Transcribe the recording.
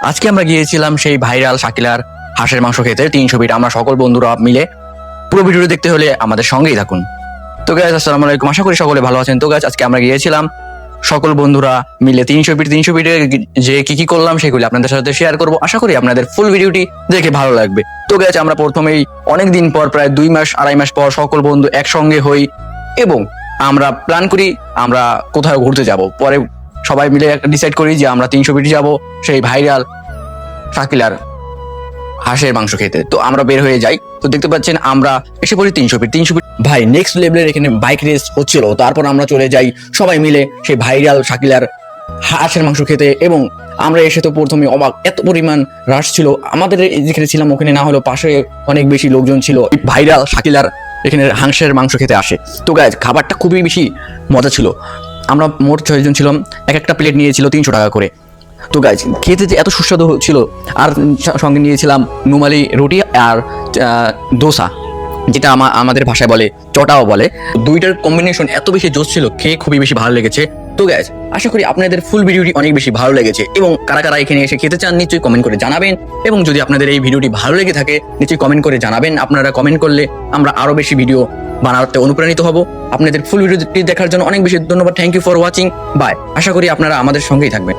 আজকে আমরা গিয়েছিলাম সেই ভাইরাল শাকিলার হাঁসের মাংস খেতে, তিনশো ফিট আমরা সকল বন্ধুরা মিলে পুরো ভিডিওটি দেখতে হলে আমাদের সঙ্গেই থাকুন। তো গাছ আসসালামু আলাইকুম। আশা করি সকলে ভালো আছেন। তো গাছ আজকে আমরা গিয়েছিলাম সকল বন্ধুরা মিলে তিনশো ফিট তিনশো ফিটে যে কি কি করলাম সেগুলি আপনাদের সাথে শেয়ার করব। আশা করি আপনাদের ফুল ভিডিওটি দেখে ভালো লাগবে। তো গেছে আমরা প্রথমেই অনেক দিন পর, প্রায় দুই মাস, আড়াই মাস পর সকল বন্ধু একসঙ্গে হই এবং আমরা প্ল্যান করি আমরা কোথাও ঘুরতে যাব। পরে সবাই মিলে ডিসাইড করি যে আমরা তিনশো ফিট যাব সেই ভাইরাল শাকিলার হাঁসের মাংস খেতে। তো আমরা বের হয়ে যাই। তো দেখতে পাচ্ছেন আমরা এসে পড়ি তিনশো ফিট তিনশো ফিট ভাই নেক্সট লেভেলের এখানে বাইক রেস হচ্ছিল। তারপর আমরা চলে যাই সবাই মিলে সেই ভাইরাল শাকিলার হাঁসের মাংস খেতে এবং আমরা এসে তো প্রথমে অবাক, এত পরিমাণ রাশ ছিল। আমাদের যেখানে ছিলাম ওখানে না হলেও পাশে অনেক বেশি লোকজন ছিল। ভাইরাল শাকিলার এখানে হাঁসের মাংস খেতে আসে। তো গাছ খাবারটা খুবই বেশি মজা ছিল। আমরা মোট ছয়জন ছিলাম, এক একটা প্লেট নিয়েছিল তিনশো টাকা করে। তো গাইজ খেতে যে এত সুস্বাদু ছিল আর সঙ্গে নিয়েছিলাম নুমালি রুটি আর দোসা, যেটা আমা- আমাদের ভাষায় বলে চটাও বলে। দুইটার কম্বিনেশন এত বেশি জোস ছিল, খেয়ে খুবই বেশি ভালো লেগেছে। তো গ্যাস আশা করি আপনাদের ফুল ভিডিওটি অনেক বেশি ভালো লেগেছে, এবং কারা কারা এখানে এসে খেতে চান, নিশ্চয়ই কমেন্ট করে জানাবেন। এবং যদি আপনাদের এই ভিডিওটি ভালো লেগে থাকে, নিশ্চয়ই কমেন্ট করে জানাবেন। আপনারা কমেন্ট করলে আমরা আরও বেশি ভিডিও বানাতে অনুপ্রাণিত হব। আপনাদের ফুল ভিডিওটি দেখার জন্য অনেক বেশি ধন্যবাদ। Thank you for watching bye আশা করি আপনারা আমাদের সঙ্গেই থাকবেন।